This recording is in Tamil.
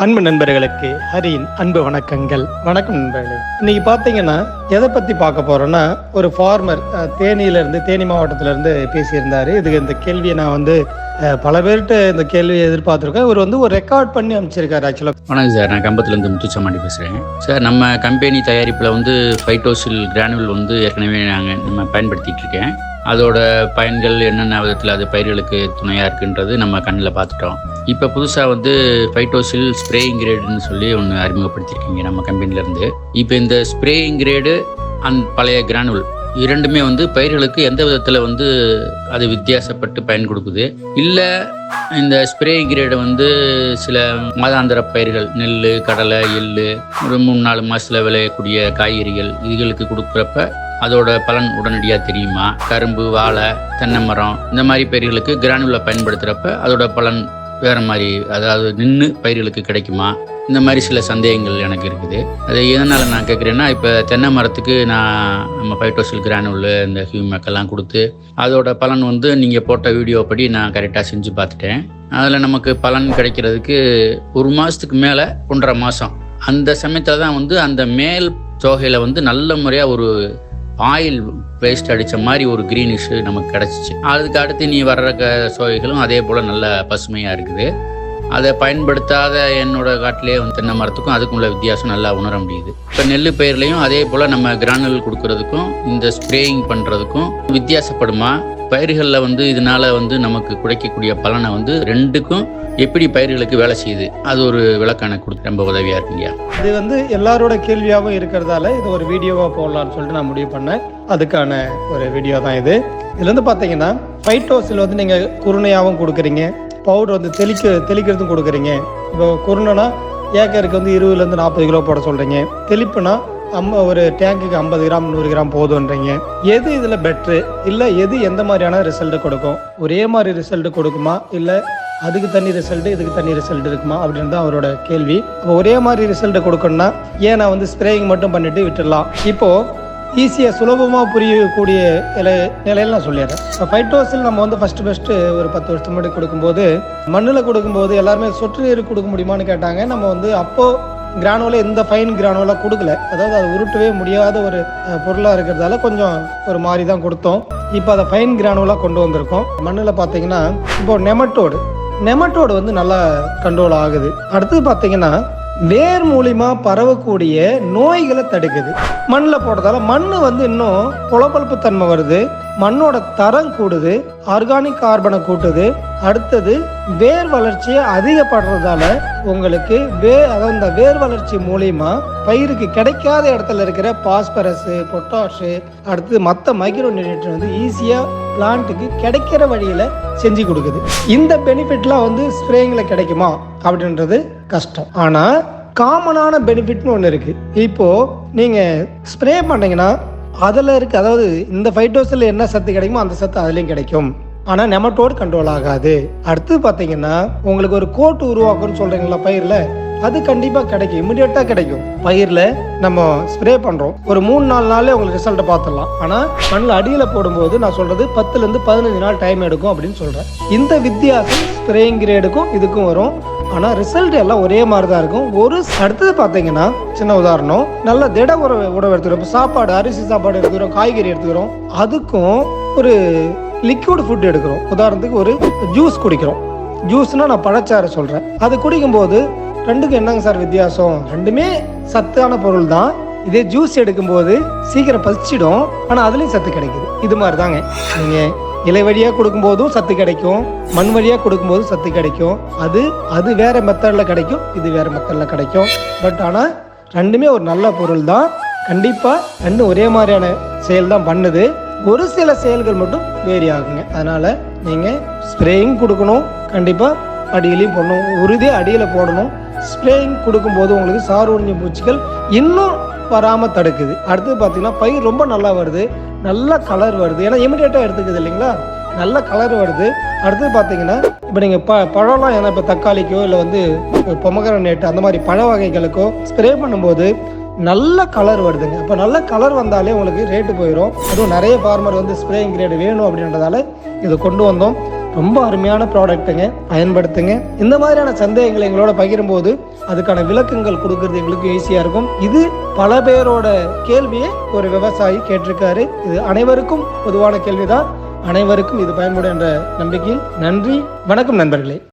அன்பு நண்பர்களுக்கு ஹரியின் அன்பு வணக்கங்கள். வணக்கம் நண்பர்களே. இன்னைக்கு பார்த்தீங்கன்னா எதை பத்தி பார்க்க போறோம்னா ஒரு ஃபார்மர் தேனியில இருந்து தேனி மாவட்டத்துல இருந்து பேசியிருந்தாரு. இதுக்கு இந்த கேள்வியை நான் வந்து பல பேர்கிட்ட இந்த கேள்வியை எதிர்பார்த்திருக்கேன். இவர் வந்து ஒரு ரெக்கார்ட் பண்ணி அமைச்சிருக்காரு ஆக்சுவலாக வணக்கம் சார். நான் கம்பத்துலேருந்து முத்துச்சமாடி பேசுகிறேன் சார் நம்ம கம்பெனி தயாரிப்பில் வந்து ஃபைட்டோசில் கிரானுவல் வந்து ஏற்கனவே நாங்கள் நம்ம பயன்படுத்திட்டு இருக்கேன். அதோட பயன்கள் என்னென்ன விதத்தில் அது பயிர்களுக்கு துணையாக இருக்குன்றது நம்ம கண்ணில் பார்த்துட்டோம். இப்போ புதுசாக வந்து ஃபைட்டோசில் ஸ்ப்ரே இங்கிரேடுன்னு சொல்லி ஒன்று அறிமுகப்படுத்தியிருக்கீங்க நம்ம கம்பெனிலேருந்து இப்போ இந்த ஸ்ப்ரே இங்கிரேடு அண்ட் பழைய கிரானுவல் இரண்டுமே வந்து பயிர்களுக்கு எந்த விதத்தில் வந்து அது வித்தியாசப்பட்டு பயன் கொடுக்குது? இல்லை இந்த ஸ்ப்ரே கிரேடு வந்து சில மாதாந்திர பயிர்கள் நெல் கடலை எள்ளு ஒரு மூணு நாலு மாதத்தில் விளையக்கூடிய காய்கறிகள் இதுகளுக்கு கொடுக்குறப்ப அதோட பலன் உடனடியாக தெரியுமா? கரும்பு வாழை தென்னை மரம் இந்த மாதிரி பயிர்களுக்கு கிரானுவில் பயன்படுத்துகிறப்ப அதோட பலன் வேறு மாதிரி அதாவது நின்று பயிர்களுக்கு கிடைக்குமா? இந்த மாதிரி சில சந்தேகங்கள் எனக்கு இருக்குது. அது எதனால் நான் கேட்குறேன்னா இப்போ தென்னை மரத்துக்கு நான் நம்ம பைட்டோசில் கிரானுவில் இந்த ஹியூமேக்கெல்லாம் கொடுத்து அதோட பலன் வந்து நீங்கள் போட்ட வீடியோ படி நான் கரெக்டாக செஞ்சு பார்த்துட்டேன். அதில் நமக்கு பலன் கிடைக்கிறதுக்கு ஒரு மாதத்துக்கு மேலே ஒன்றரை மாதம் அந்த சமயத்தில் தான் வந்து அந்த மேல் தொகையில் வந்து நல்ல முறையாக ஒரு ஆயில் பேஸ்ட் அடித்த மாதிரி ஒரு க்ரீனிஷ் நமக்கு கிடச்சிச்சு. அதுக்கு அடுத்து நீ வர்ற க சோகைகளும் அதே போல் நல்ல பசுமையாக இருக்குது. அதை பயன்படுத்தாத என்னோட காட்டிலே வந்து தென்னை மரத்துக்கும் அதுக்கும் உள்ள வித்தியாசம் நல்லா உணர முடியுது. இப்போ நெல் பயிர்லையும் அதே போல் நம்ம கிரானல் கொடுக்கறதுக்கும் இந்த ஸ்ப்ரேயிங் பண்ணுறதுக்கும் வித்தியாசப்படுமா? பயிர்களில் வந்து இதனால வந்து நமக்கு கிடைக்கக்கூடிய பலனை வந்து ரெண்டுக்கும் எப்படி பயிர்களுக்கு வேலை செய்யுது? அது ஒரு விளக்கான கொடுத்து ரொம்ப உதவியாக இருக்குங்க இது வந்து எல்லாரோட கேள்வியாகவும் இருக்கிறதால இது ஒரு வீடியோவா போடலாம்னு சொல்லிட்டு நான் முடிவு பண்ணேன். அதுக்கான ஒரு வீடியோ தான் இது. இதுல இருந்து பார்த்தீங்கன்னா ஃபைட்டோசில் வந்து நீங்க குருணையாகவும் கொடுக்குறீங்க. பவுடர் வந்து தெளிக்க தெளிக்கிறதும் கொடுக்குறீங்க. இப்போ குருணைனா ஏக்கருக்கு வந்து இருபதுலேருந்து நாற்பது கிலோ போட சொல்றீங்க. தெளிப்புனா அம்ம ஒரு டேங்குக்கு ஐம்பது கிராம் நூறு கிராம் போதுன்றீங்க எது இதில் பெட்ரு இல்லை எது எந்த மாதிரியான ரிசல்ட் கொடுக்கும்? ஒரே மாதிரி ரிசல்ட் கொடுக்குமா? இல்லை அதுக்கு தனி ரிசல்ட் இதுக்கு தனி ரிசல்ட் இருக்குமா? அப்படின்னு தான் அவரோட கேள்வி. இப்போ ஒரே மாதிரி ரிசல்ட் கொடுக்கணும்னா ஏன் நான் வந்து ஸ்ப்ரேயிங் மட்டும் பண்ணிட்டு விட்டுடலாம்? இப்போ ஈஸியாக சுலபமாக புரியக்கூடிய நிலை நிலையில நான் சொல்லிடுறேன். இப்போ ஃபைட்டோசில் நம்ம வந்து ஃபஸ்ட்டு ஃபஸ்ட்டு ஒரு பத்து வருஷத்துக்கு முன்னாடி கொடுக்கும்போது மண்ணில் கொடுக்கும்போது எல்லாருமே சொற்று நீர் கொடுக்க முடியுமான்னு கேட்டாங்க. நம்ம வந்து அப்போது கிரானோல எந்த ஃபைன் கிரானுவலாக கொடுக்கல. அதாவது அது உருட்டவே முடியாத ஒரு பொருளாக இருக்கிறதால கொஞ்சம் ஒரு மாதிரி தான் கொடுத்தோம். இப்போ அதை ஃபைன் கிரானுவலாக கொண்டு வந்திருக்கோம். மண்ணில் பார்த்தீங்கன்னா இப்போ நெமட்டோடு நெமட்டோடு வந்து நல்லா கண்ட்ரோல் ஆகுது. அடுத்தது பார்த்தீங்கன்னா வேர் மூலிமா பரவக்கூடிய நோய்களை தடுக்குது. மண்ணில் போடுறதால மண் வந்து இன்னும் புலப்பழுப்பு தன்மை வருது. மண்ணோட தரம் கூடுது ஆர்கானிக் கார்பனை கூட்டுது. அடுத்தது வேர் வளர்ச்சியை அதிகப்படுறதால உங்களுக்கு வே அதாவது இந்த வேர் வளர்ச்சி மூலியமா பயிருக்கு கிடைக்காத இடத்துல இருக்கிற பாஸ்பரஸ் பொட்டாஷு அடுத்தது மற்ற மைக்ரோ நியூட்ரியன் வந்து ஈஸியாக பிளான்ட்டுக்கு கிடைக்கிற வழியில செஞ்சு கொடுக்குது. இந்த பெனிஃபிட்லாம் வந்து ஸ்ப்ரேங்கில் கிடைக்குமா? அப்படின்றது கஷ்டம். ஆனால் காமனான பெனிஃபிட்னு ஒன்று இருக்கு. இப்போ நீங்க ஸ்ப்ரே பண்ணீங்கன்னா அதில் இருக்கு அதாவது இந்த ஃபைட்டோஸில் என்ன சத்து கிடைக்குமோ அந்த சத்து அதுலேயும் கிடைக்கும். ஆனால் நெமட்டோடு கண்ட்ரோல் ஆகாது. அடுத்து பார்த்தீங்கன்னா உங்களுக்கு ஒரு கோட்டு உருவாக்கும்னு சொல்கிறீங்களா பயிரில் அது கண்டிப்பாக கிடைக்கும் இமிடியட்டாக கிடைக்கும். பயிரில் நம்ம ஸ்ப்ரே பண்ணுறோம் ஒரு மூணு நாலு நாளே உங்களுக்கு ரிசல்ட்டை பார்த்துடலாம் ஆனால் மண்ணில் அடியில் போடும்போது நான் சொல்கிறது பத்துலேருந்து பதினஞ்சு நாள் டைம் எடுக்கும் அப்படின்னு சொல்கிறேன் இந்த வித்தியாசம் ஸ்ப்ரேயிங் கிரேடுக்கும் இதுக்கும் வரும். ஆனால் ரிசல்ட் எல்லாம் ஒரே மாதிரி தான் இருக்கும். ஒரு அடுத்தது பார்த்தீங்கன்னா சின்ன உதாரணம் நல்ல திட உணவு உணவு எடுத்துக்கிறோம். இப்போ சாப்பாடு அரிசி சாப்பாடு எடுத்துக்கிறோம் காய்கறி எடுத்துக்கிறோம். அதுக்கும் ஒரு லிக்விட் ஃபுட் எடுக்கிறோம். உதாரணத்துக்கு ஒரு ஜூஸ் குடிக்கிறோம். ஜூஸ்னா நான் பழச்சாறு சொல்கிறேன் அது குடிக்கும்போது ரெண்டுக்கும் என்னங்க சார் வித்தியாசம்? ரெண்டுமே சத்தான பொருள் தான். இதே ஜூஸ் எடுக்கும்போது சீக்கிரம் பசிச்சிடும். ஆனால் அதுலேயும் சத்து கிடைக்குது. இது மாதிரி தாங்க நீங்கள் இலை வழியாக கொடுக்கும்போதும் சத்து கிடைக்கும். மண் வழியாக கொடுக்கும்போதும் சத்து கிடைக்கும். அது அது வேற மெத்தடில் கிடைக்கும் இது வேற மெத்தடில் கிடைக்கும். பட் ஆனால் ரெண்டுமே ஒரு நல்ல பொருள் தான் கண்டிப்பாக ரெண்டும் ஒரே மாதிரியான செயல் தான் பண்ணுது. ஒரு சில செயல்கள் மட்டும் வேரி ஆகுங்க. அதனால நீங்கள் ஸ்ப்ரேயிங் கொடுக்கணும். கண்டிப்பாக அடியிலையும் போடணும். உறுதி அடியில் போடணும். ஸ்ப்ரேயிங் கொடுக்கும்போது உங்களுக்கு சார் உறிஞ்ச பூச்சிகள் இன்னும் வராமல் தடுக்குது அடுத்தது பார்த்தீங்கன்னா பயிர் ரொம்ப நல்லா வருது. நல்ல கலர் வருது. ஏன்னா இமிடியேட்டாக எடுத்துக்குது இல்லைங்களா? நல்ல கலர் வருது. அடுத்தது பார்த்தீங்கன்னா இப்போ நீங்கள் ப பழம்லாம் ஏன்னா இப்போ தக்காளிக்கோ இல்லை வந்து பொமகரனேட் அந்த மாதிரி பழ வகைகளுக்கோ ஸ்ப்ரே பண்ணும்போது நல்ல கலர் வருதுங்க. இப்போ நல்ல கலர் வந்தாலே உங்களுக்கு ரேட்டு போயிடும் அதுவும் நிறைய ஃபார்மர் வந்து ஸ்ப்ரேயிங் கிரேடு வேணும் அப்படின்றதால இதை கொண்டு வந்தோம். ரொம்ப அருமையான ப்ராடக்ட்டுங்க பயன்படுத்துங்க. இந்த மாதிரியான சந்தேகங்களை எங்களோட பகிரும்போது அதுக்கான விளக்கங்கள் கொடுக்கறது எங்களுக்கு ஈஸியாக இருக்கும். இது பல பேரோட கேள்வியை ஒரு விவசாயி கேட்டிருக்காரு. இது அனைவருக்கும் பொதுவான கேள்விதான். அனைவருக்கும் இது பயன்படும் என்ற நம்பிக்கையில் நன்றி. வணக்கம் நண்பர்களே.